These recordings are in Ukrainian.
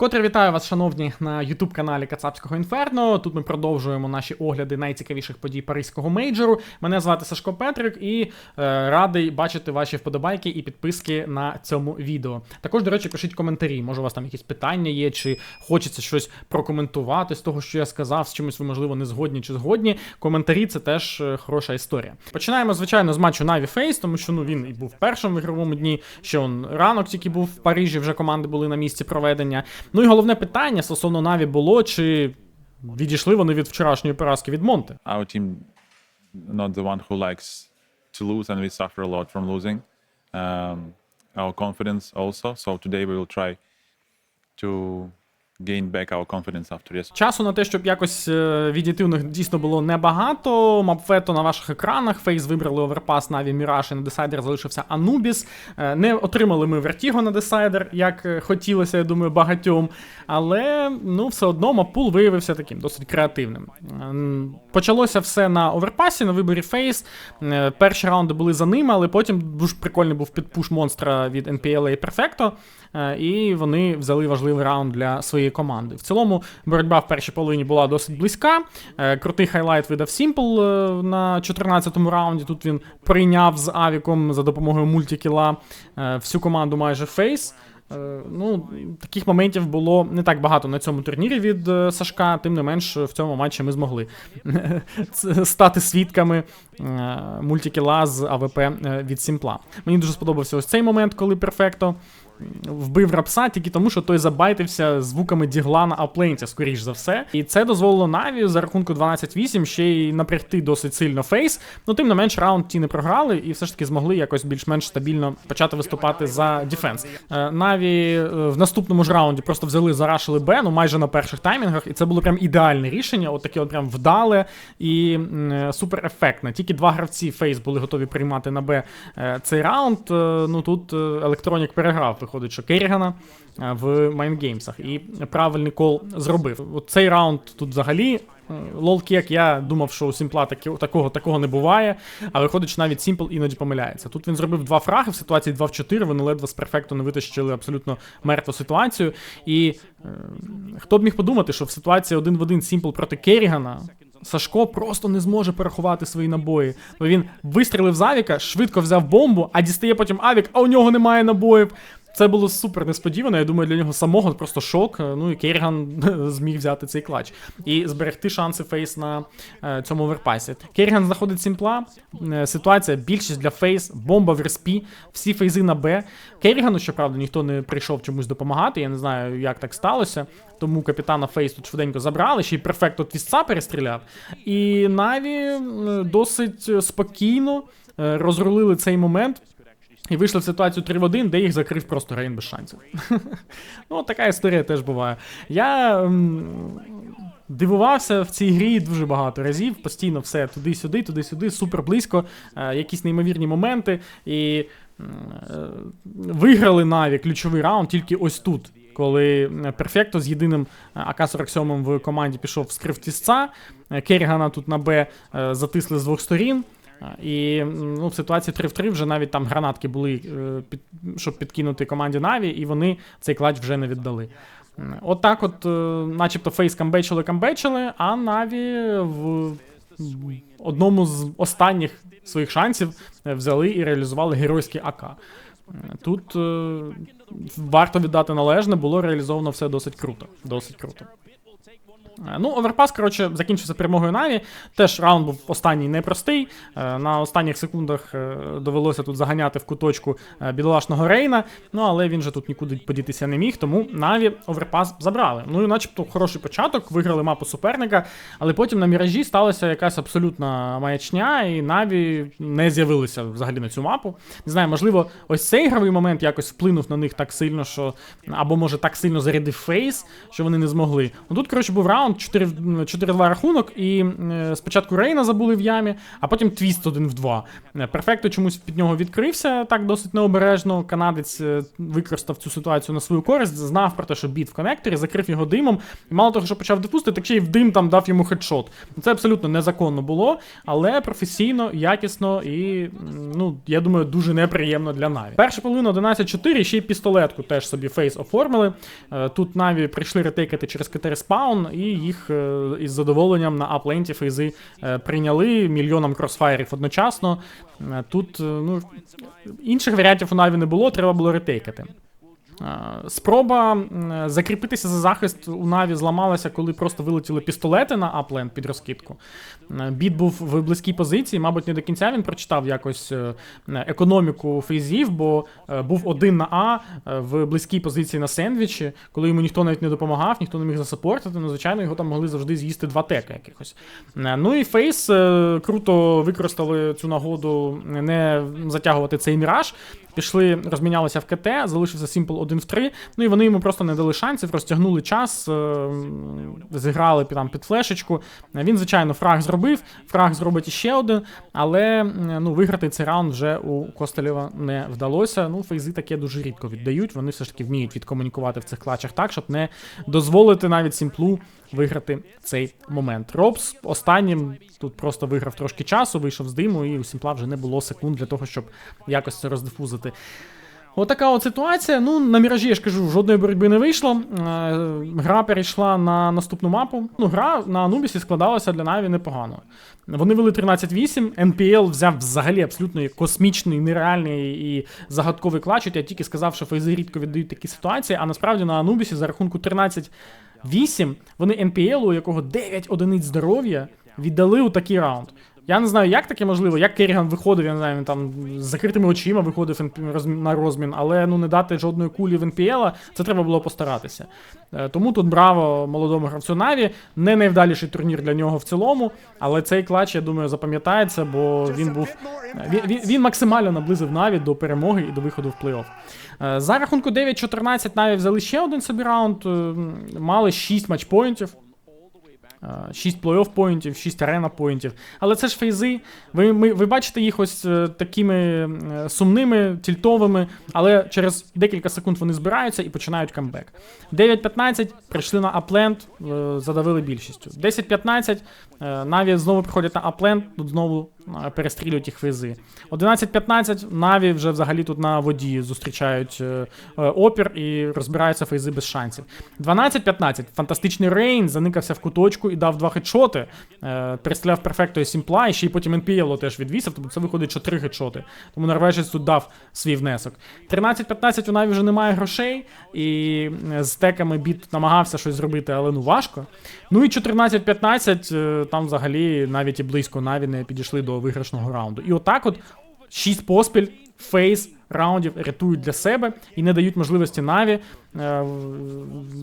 Вкотре вітаю вас, шановні, на youtube каналі Кацапського Інферно. Тут ми продовжуємо наші огляди найцікавіших подій паризького мейджору. Мене звати Сашко Петрик і е, радий бачити ваші вподобайки і підписки на цьому відео. Також, до речі, пишіть коментарі. Може, у вас там якісь питання є, чи хочеться щось прокоментувати з того, що я сказав, з чимось ви, можливо, не згодні чи згодні. Коментарі це теж е, хороша історія. Починаємо, звичайно, з матчу Na'Vi Face, тому що ну він і був першим в ігровому дні. Ще он ранок тільки був в Парижі, вже команди були на місці проведення. Ну і головне питання стосовно Наві було, чи відійшли вони від вчорашньої поразки від Монте. our team not the one who likes to lose and we suffer a lot from losing um, our confidence also so today we will try to gain back our confidence after yesterday Часу на те, щоб якось е, відійти у них дійсно було небагато. Мапфето на ваших екранах. Фейс вибрали оверпас Наві Міраж і на десайдер залишився Анубіс. Е, Не отримали ми Вертіго на десайдер, як е, хотілося, я думаю, багатьом. Але ну, все одно маппул виявився таким досить креативним. Почалося все на оверпасі, на виборі Фейс. Перші раунди були за ними, але потім дуже прикольний був підпуш монстра від NPLA Perfecto. І вони взяли важливий раунд для своєї команди. В цілому боротьба в першій половині була досить близька. Е, Крутий хайлайт видав Сімпл е, на 14-му раунді. Тут він прийняв з Авіком за допомогою мультикіла е, всю команду майже Фейс. Ну, таких моментів було не так багато на цьому турнірі від Сашка, тим не менш в цьому матчі ми змогли стати свідками мультикіла з АВП від Сімпла. Мені дуже сподобався ось цей момент, коли перфекто вбив рапса тільки тому, що той забайтився звуками дігла на скоріш за все. І це дозволило Наві за рахунку 12-8 ще й напрягти досить сильно фейс. Ну, тим не менш, раунд ті не програли і все ж таки змогли якось більш-менш стабільно почати виступати за дефенс. Е, Наві е, в наступному ж раунді просто взяли, зарашили Б, ну майже на перших таймінгах, і це було прям ідеальне рішення. От таке от прям вдале і е, супер ефектне. Тільки два гравці фейс були готові приймати на Б цей раунд. Ну тут електронік переграв, виходить, що Керрігана е, в майнгеймсах. І правильний кол зробив. От цей раунд тут взагалі. Лолкек, я думав, що у Сімпла такого такого не буває, а виходить, що навіть Сімпл іноді помиляється. Тут він зробив два фраги в ситуації 2 в 4, вони ледве з перфекту не витащили абсолютно мертву ситуацію. І е, хто б міг подумати, що в ситуації один в один Сімпл проти Керрігана Сашко просто не зможе порахувати свої набої. Бо він вистрілив з Авіка, швидко взяв бомбу, а дістає потім Авік, а у нього немає набоїв. Це було супер несподівано. Я думаю, для нього самого просто шок. Ну і Керріган зміг взяти цей клач і зберегти шанси Фейс на е, цьому оверпасі. Керріган знаходить сімпла. Е, ситуація більшість для Фейс, бомба в респі, всі фейзи на Б. Керрігану, щоправда, ніхто не прийшов чомусь допомагати. Я не знаю, як так сталося. Тому капітана Фейс тут швиденько забрали, ще й перфекто твістца перестріляв. І Наві досить спокійно е, розрулили цей момент. І вийшли в ситуацію 3 в 1, де їх закрив просто Рейн без шансів. ну, така історія теж буває. Я дивувався в цій грі дуже багато разів, постійно все туди-сюди, туди-сюди, супер близько, е, якісь неймовірні моменти. І е, виграли Наві ключовий раунд тільки ось тут. Коли Перфекто з єдиним е, АК-47 в команді пішов вскрив тісця, е, Керрігана тут на Б затисли з двох сторін. І ну, в ситуації 3 в 3 вже навіть там гранатки були, е, під, щоб підкинути команді Наві, і вони цей клач вже не віддали. От так от, е, начебто, фейс камбечили, камбечили, а Наві в одному з останніх своїх шансів е, взяли і реалізували геройський АК. Тут варто віддати належне, було реалізовано все досить круто. Досить круто. Е, Ну, оверпас, коротше, закінчився перемогою Наві. Теж раунд був останній непростий. Е, На останніх секундах е, довелося тут заганяти в куточку бідолашного Рейна. Ну, але він же тут нікуди подітися не міг, тому Наві оверпас забрали. Ну і начебто хороший початок, виграли мапу суперника, але потім на міражі сталася якась абсолютна маячня, і Наві не з'явилися взагалі на цю мапу. Не знаю, можливо, ось цей ігровий момент якось вплинув на них так сильно, що або може так сильно зарядив фейс, що вони не змогли. Ну тут, коротше, був раунд. Раунд, 4 в- 4-2 рахунок, і е, спочатку Рейна забули в ямі, а потім твіст 1 в 2. Е, Перфекто чомусь під нього відкрився так досить необережно. Канадець е, використав цю ситуацію на свою користь, знав про те, що біт в коннекторі, закрив його димом. І мало того, що почав дефусти, так ще й в дим там дав йому хедшот. Це абсолютно незаконно було, але професійно, якісно і, ну, я думаю, дуже неприємно для Наві. Перша половина 11-4, ще й пістолетку теж собі фейс оформили. Тут Наві прийшли ретейкати через КТ спаун, і їх е, із задоволенням на апленті фейзи прийняли мільйоном кросфайрів одночасно. Е, Тут е, ну, інших варіантів у Наві не було, треба було ретейкати. Спроба закріпитися за захист у Наві зламалася, коли просто вилетіли пістолети на апленд під розкидку. Біт був в близькій позиції, мабуть, не до кінця він прочитав якось е, економіку фейзів, бо е, був один на А е, в близькій позиції на сендвічі, коли йому ніхто навіть не допомагав, ніхто не міг засапортити. Ну, звичайно, його там могли завжди з'їсти два тека якихось. Ну і Фейс круто використали цю нагоду не затягувати цей міраж. Пішли, розмінялися в КТ, залишився Сімпл 1 в 3. Ну і вони йому просто не дали шансів, розтягнули час, зіграли там під флешечку. Він, звичайно, фраг зробив, фраг зробить іще один, але ну, виграти цей раунд вже у Костелєва не вдалося. Ну, фейзи таке дуже рідко віддають. Вони все ж таки вміють відкомунікувати в цих клачах так, щоб не дозволити навіть Сімплу виграти цей момент. Робс останнім тут просто виграв трошки часу, вийшов з диму, і у Сімпла вже не було секунд для того, щоб якось це роздифузити. Отака от ситуація. Ну, на міражі, я ж кажу, жодної боротьби не вийшло. Е, Гра перейшла на наступну мапу. Ну, гра на Анубісі складалася для Наві непогано. Вони вели 13-8, NPL взяв взагалі абсолютно космічний, нереальний і загадковий клачут. Я тільки сказав, що фейзи рідко віддають такі ситуації, а насправді на Анубісі за рахунку 13-8 вони NPL, у якого 9 одиниць здоров'я, віддали у такий раунд. Я не знаю, як таке можливо, як Керріган виходив, я не знаю, він там з закритими очима виходив на розмін, але ну не дати жодної кулі в НПЛ, це треба було постаратися. Е, Тому тут браво молодому гравцю Наві. Не найвдаліший турнір для нього в цілому, але цей клач, я думаю, запам'ятається, бо він був він, він, він максимально наблизив Наві до перемоги і до виходу в плей-офф. Е, За рахунку 9-14 Наві взяли ще один собі раунд, е, мали 6 матчпоінтів. 6 плей-офф поінтів, 6 арена поінтів. Але це ж фейзи. Ви, ми, ви бачите їх ось е, такими е, сумними, тільтовими, але через декілька секунд вони збираються і починають камбек. 9-15 прийшли на апленд, е, задавили більшістю. 10-15 е, Наві знову приходять на апленд, тут знову е, перестрілюють їх фейзи. 11-15 Наві вже взагалі тут на воді зустрічають е, е, опір і розбираються фейзи без шансів. 12-15 фантастичний Рейн заникався в куточку і дав два хедшоти. Е, перестріляв перфекто і Сімпла, і ще й потім NPL теж відвісив, тобто це виходить 4 хедшоти. Тому норвежець тут дав свій внесок. 13-15 у Наві вже немає грошей, і з теками біт намагався щось зробити, але ну важко. Ну і 14-15 е, там взагалі навіть і близько Наві не підійшли до виграшного раунду. І отак от 6 поспіль, фейс раундів рятують для себе і не дають можливості Наві е,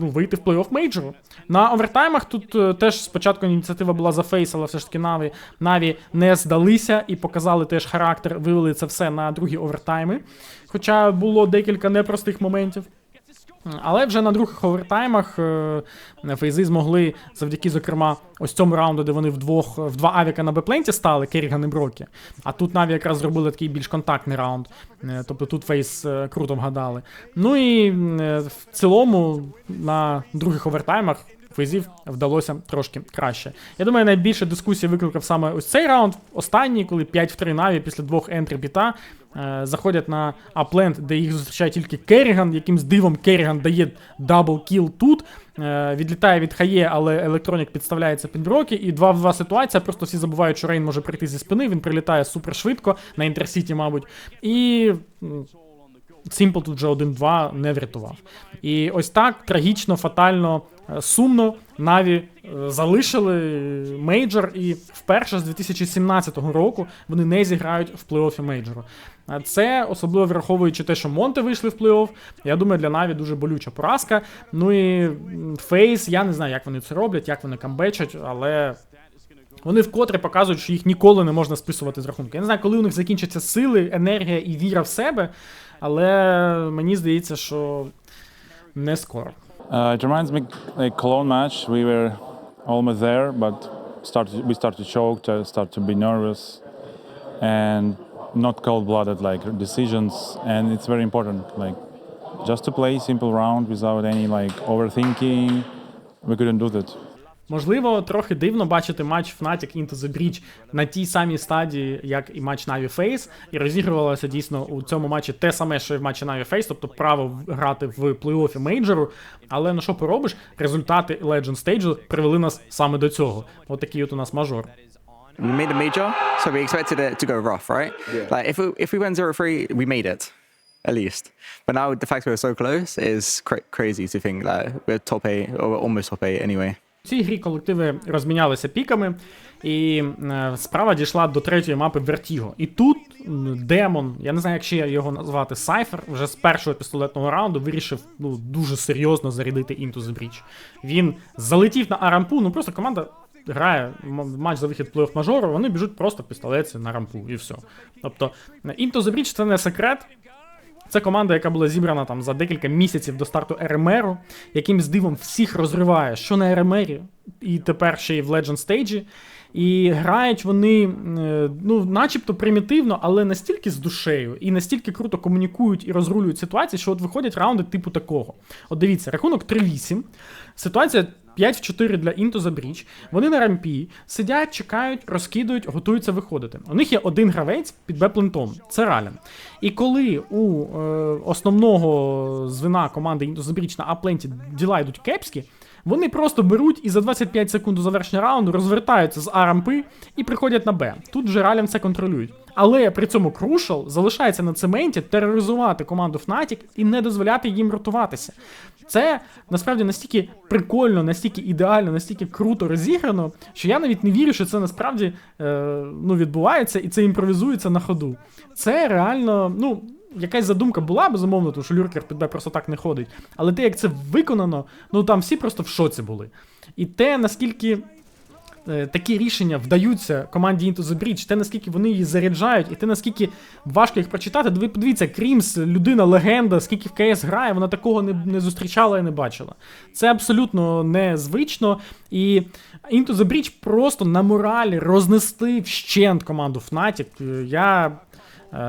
ну, вийти в плей-офф мейджору. На овертаймах тут е, теж спочатку ініціатива була за фейс, але все ж таки Наві, Наві не здалися і показали теж характер, вивели це все на другі овертайми. Хоча було декілька непростих моментів. Але вже на других овертаймах е, фейзи змогли завдяки, зокрема, ось цьому раунду, де вони вдвох в два авіка на бепленті стали, Керріган і Брокі. А тут Наві якраз зробили такий більш контактний раунд. Е, Тобто тут фейс е, круто вгадали. Ну і е, в цілому на других овертаймах. Фейзів вдалося трошки краще. Я думаю, найбільше дискусії викликав саме ось цей раунд, останній, коли 5 в 3 наві після двох ентрі біта е, заходять на апленд, де їх зустрічає тільки Керріган. Якимсь дивом Керріган дає дабл кіл тут. Е, відлітає від Хає, але електронік підставляється під броки. І 2 в 2 ситуація. Просто всі забувають, що Рейн може прийти зі спини. Він прилітає супер швидко на інтерсіті, мабуть. І. Сімпл тут вже 1-2 не врятував. І ось так трагічно, фатально, е, сумно Наві е, залишили мейджор, і вперше з 2017 року вони не зіграють в плей-оффі мейджору. Це особливо враховуючи те, що Монте вийшли в плей-офф. Я думаю, для Наві дуже болюча поразка. Ну і Фейс, я не знаю, як вони це роблять, як вони камбечать, але вони вкотре показують, що їх ніколи не можна списувати з рахунку. Я не знаю, коли у них закінчаться сили, енергія і віра в себе, але мені здається, що не скоро. Uh, it reminds me like Cologne match. We were almost there, but we start to choke, to start to be nervous, and not cold-blooded like decisions. And it's very important, like just to play simple round without any like overthinking. We couldn't do that. Можливо, трохи дивно бачити матч Fnatic Into the Breach на тій самій стадії, як і матч Na'Vi Face, і розігрувалося дійсно у цьому матчі те саме, що і в матчі Na'Vi Face, тобто право грати в плей-офі мейджору. Але ну що поробиш, результати Legend Stage привели нас саме до цього. Отакий От от у нас мажор. We made a major, so we expected it to go rough, right? Yeah. Like if we, if we went 0-3, we made it, at least. But now the fact we're so close is cra- crazy to think that we're top eight or we're almost top eight anyway. Цій грі колективи розмінялися піками, і е, справа дійшла до третьої мапи Vertigo. І тут демон, я не знаю, як ще його назвати, Сайфер, вже з першого пістолетного раунду вирішив ну, дуже серйозно зарядити Into the Breach. Він залетів на арампу, ну просто команда. Грає матч за вихід плей-офф мажору, вони біжуть просто в пістолеці на рампу і все. Тобто, Into the Breach це не секрет, це команда, яка була зібрана там за декілька місяців до старту РМРу, яким з дивом всіх розриває, що на РМРі, і тепер ще й в Legend Stage. І грають вони, е, ну, начебто примітивно, але настільки з душею і настільки круто комунікують і розрулюють ситуації, що от виходять раунди типу такого. От дивіться, рахунок 3-8. Ситуація 5 в 4 для Into the Breach. Вони на рампі сидять, чекають, розкидують, готуються виходити. У них є один гравець під Б-плентом. Це Рален. І коли у е, основного звена команди Into the Breach на апленті діла йдуть кепські, вони просто беруть і за 25 секунд до завершення раунду розвертаються з А рампи і приходять на Б. Тут же Рален це контролюють. Але при цьому Крушал залишається на цементі тероризувати команду Fnatic і не дозволяти їм рятуватися. Це насправді настільки прикольно, настільки ідеально, настільки круто розіграно, що я навіть не вірю, що це насправді е, ну, відбувається і це імпровізується на ходу. Це реально, ну. Якась задумка була, безумовно, тому що Люркер під Б просто так не ходить. Але те, як це виконано, ну там всі просто в шоці були. І те, наскільки е, такі рішення вдаються команді Into the Breach, те, наскільки вони її заряджають, і те, наскільки важко їх прочитати. Ви подивіться, Крімс, людина, легенда, скільки в КС грає, вона такого не, не зустрічала і не бачила. Це абсолютно незвично. І Into the Breach просто на моралі рознести вщент команду Fnatic. Е, Я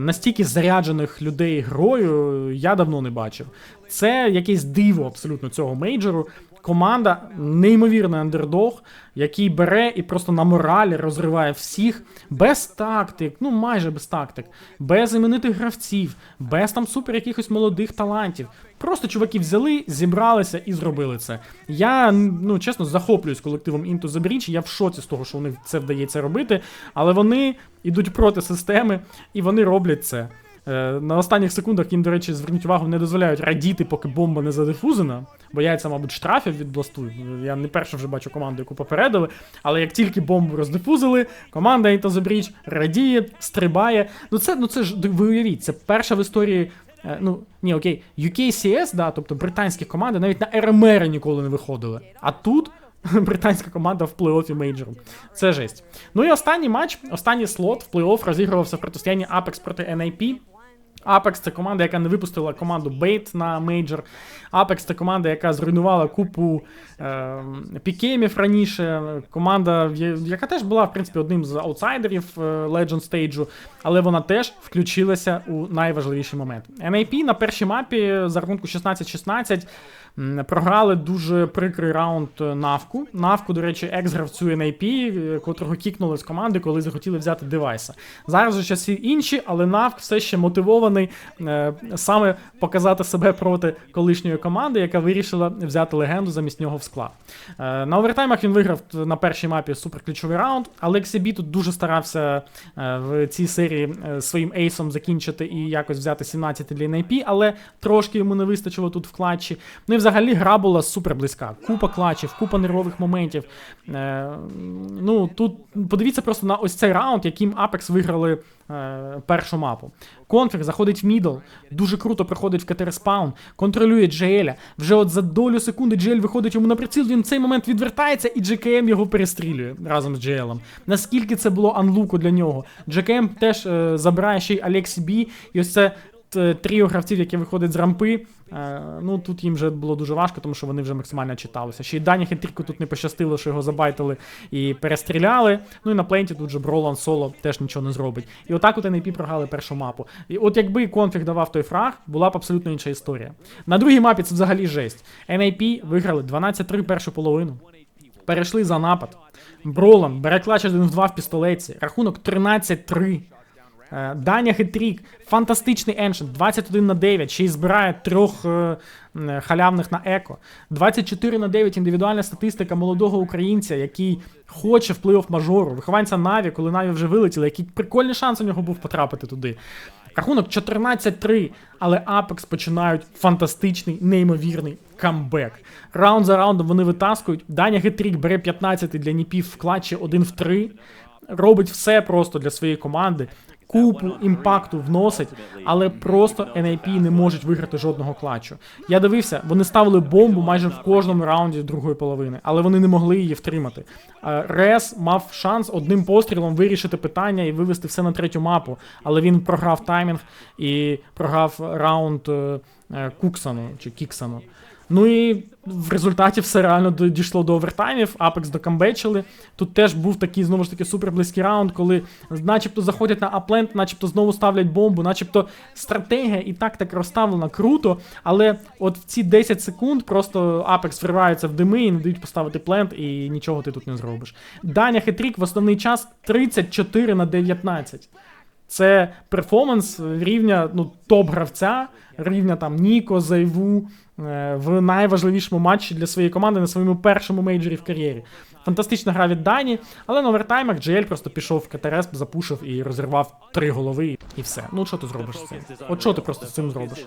настільки заряджених людей грою я давно не бачив. Це якесь диво абсолютно цього мейджору. Команда неймовірний андердог, який бере і просто на моралі розриває всіх без тактик, ну майже без тактик, без іменитих гравців, без там супер якихось молодих талантів. Просто чуваки взяли, зібралися і зробили це. Я ну чесно захоплююсь колективом Into the Breach, Я в шоці з того, що вони це вдається робити, але вони йдуть проти системи і вони роблять це. Е, На останніх секундах їм, до речі, зверніть увагу, не дозволяють радіти, поки бомба не задифузена. Бояться, мабуть, штрафів від бласту. Я не перше вже бачу команду, яку попередили. Але як тільки бомбу роздифузили, команда the радіє, стрибає. Ну це, ну це ж ви уявіть, це перша в історії. е, Ну, ні, окей, UKCS, да, тобто британські команди навіть на РМР ніколи не виходили. А тут британська команда в плей-офі мейджору. Це жесть. Ну і останній матч, останній слот в плей-офф розігрувався в протистоянні Apex проти NIP. Apex це команда, яка не випустила команду Бейт на мейджор. Apex це команда, яка зруйнувала купу е, пікемів раніше. Команда, яка теж була, в принципі, одним з аутсайдерів е, Legend стейджу, але вона теж включилася у найважливіший момент. NIP на першій мапі за рахунку 16-16 м, програли дуже прикрий раунд е, Навку. Навку, до речі, екс-гравцю NIP, е, котрого кікнули з команди, коли захотіли взяти девайса. Зараз же часи інші, але Навк все ще мотивований е, саме показати себе проти колишньої команди, яка вирішила взяти легенду замість нього в склад. На овертаймах він виграв на першій мапі суперключовий раунд. Алексі Бі тут дуже старався в цій серії своїм ейсом закінчити і якось взяти 17 для NIP, але трошки йому не вистачило тут в клатчі. Ну і взагалі гра була супер близька. Купа клатчів, купа нервових моментів. Е, ну тут подивіться просто на ось цей раунд, яким Apex виграли е, першу мапу. Конфіг заходить в мідл, дуже круто приходить в КТР контролює Джееля. Вже от за долю секунди Джеель виходить йому на приціл, він в цей момент відвертається, і JKM його перестрілює разом з Джеелем. Наскільки це було анлуку для нього? JKM теж е, забирає ще й Алексі Бі, і ось це тріо гравців, які виходять з рампи, е, ну тут їм вже було дуже важко, тому що вони вже максимально читалися. Ще й Дані Хентріку тут не пощастило, що його забайтили і перестріляли. Ну і на пленті тут же Бролан соло теж нічого не зробить. І отак от NAP програли першу мапу. І от якби конфіг давав той фраг, була б абсолютно інша історія. На другій мапі це взагалі жесть. NAP виграли 12-3 першу половину. Перейшли за напад. Бролан бере клач 1 в 2 в пістолеті. Рахунок 13-3. Е, Даня Хитрік, фантастичний еншент, 21 на 9, ще й збирає трьох е, халявних на еко. 24 на 9 індивідуальна статистика молодого українця, який хоче в плей-офф мажору. Вихованця Наві, коли Наві вже вилетіли, який прикольний шанс у нього був потрапити туди. Рахунок 14-3, але Apex починають фантастичний, неймовірний камбек. Раунд за раундом вони витаскують. Даня Гетрік бере 15 для Ніпів в клатчі 1 в 3. Робить все просто для своєї команди. Купу імпакту вносить, але просто NIP не можуть виграти жодного клатчу. Я дивився, вони ставили бомбу майже в кожному раунді другої половини, але вони не могли її втримати. Е, Рес мав шанс одним пострілом вирішити питання і вивести все на третю мапу, але він програв таймінг і програв раунд е, е, Куксану чи Кіксану. Ну і в результаті все реально дійшло до овертаймів, Апекс докамбечили. Тут теж був такий знову ж таки супер близький раунд, коли начебто заходять на аплент, начебто знову ставлять бомбу, начебто стратегія і так так розставлена круто. Але от в ці 10 секунд просто Апекс вривається в дими і не дають поставити плент, і нічого ти тут не зробиш. Даня Хетрік в основний час 34 на 19. Це перформанс рівня ну, топ-гравця, рівня там Ніко, Зайву е, в найважливішому матчі для своєї команди на своєму першому мейджорі в кар'єрі. Фантастична гра від Дані, але на овертаймах GL просто пішов в КТРС, запушив і розірвав три голови, і все. Ну що ти зробиш з цим? От що ти просто з цим зробиш?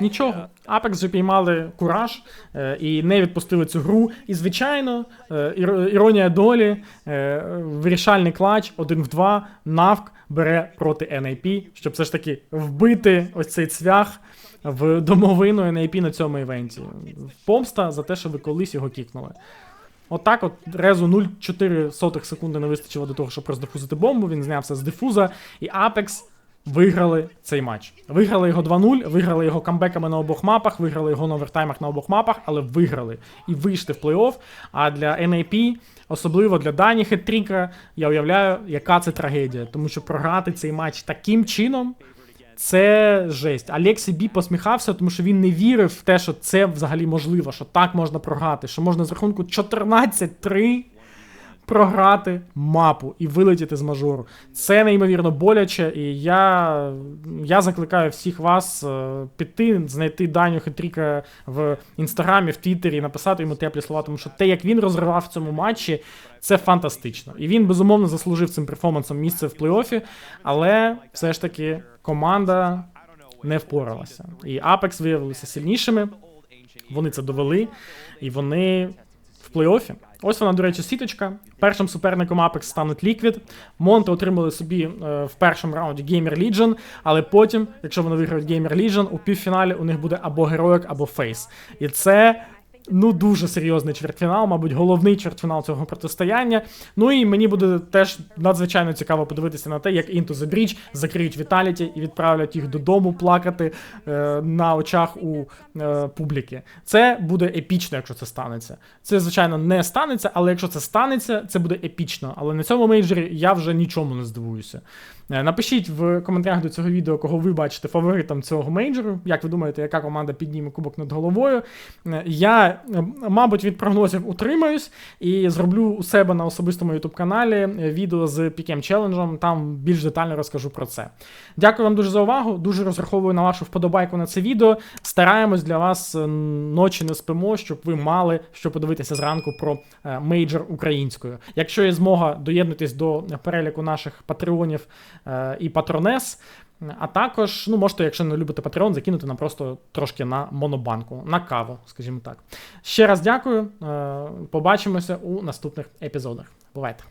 Нічого. Apex вже піймали кураж е, і не відпустили цю гру. І, звичайно, е, іро- іронія долі, вирішальний клач, один в два, Навк бере проти NAP, щоб все ж таки вбити ось цей цвях в домовину NAP на цьому івенті. Помста за те, що ви колись його кікнули. Отак, от резу 0,4 секунди не вистачило до того, щоб роздифузити бомбу. Він знявся з дифуза, і Apex виграли цей матч. Виграли його 2-0, виграли його камбеками на обох мапах, виграли його на овертаймах на обох мапах, але виграли і вийшли в плей-офф. А для NAP, особливо для Дані Хеттріка, я уявляю, яка це трагедія. Тому що програти цей матч таким чином. Це жесть. Алексій Бі посміхався, тому що він не вірив в те, що це взагалі можливо, що так можна програти, що можна з рахунку 14-3 програти мапу і вилетіти з мажору. Це неймовірно боляче, і я, я закликаю всіх вас е, піти, знайти Даню Хитріка в інстаграмі, в Твіттері, написати йому теплі слова, тому що те, як він розривав в цьому матчі, це фантастично. І він безумовно заслужив цим перформансом місце в плей-офі, але все ж таки команда не впоралася. І Apex виявилися сильнішими. Вони це довели, і вони в плей-офі. Ось вона, до речі, сіточка. Першим суперником Apex стануть Liquid. Монти отримали собі е, в першому раунді Gamer Legion, але потім, якщо вони виграють Gamer Legion, у півфіналі у них буде або героїк, або фейс. І це. Ну, дуже серйозний чвертьфінал, мабуть, головний чвертьфінал цього протистояння. Ну і мені буде теж надзвичайно цікаво подивитися на те, як Into the Breach закриють Vitality і відправлять їх додому плакати е, на очах у е, публіки. Це буде епічно, якщо це станеться. Це, звичайно, не станеться, але якщо це станеться, це буде епічно. Але на цьому мейджорі я вже нічому не здивуюся. Е, Напишіть в коментарях до цього відео, кого ви бачите фаворитом цього мейджору. Як ви думаєте, яка команда підніме кубок над головою? Е, Я, е, мабуть, від прогнозів утримаюсь і зроблю у себе на особистому youtube каналі відео з пікем челенджем. Там більш детально розкажу про це. Дякую вам дуже за увагу. Дуже розраховую на вашу вподобайку на це відео. Стараємось для вас ночі не спимо, щоб ви мали що подивитися зранку про мейджор українською. Якщо є змога доєднатись до переліку наших патреонів і патронес. А також, ну, можете, якщо не любите Patreon, закинути нам просто трошки на монобанку, на каву, скажімо так. Ще раз дякую. е, Побачимося у наступних епізодах. Бувайте!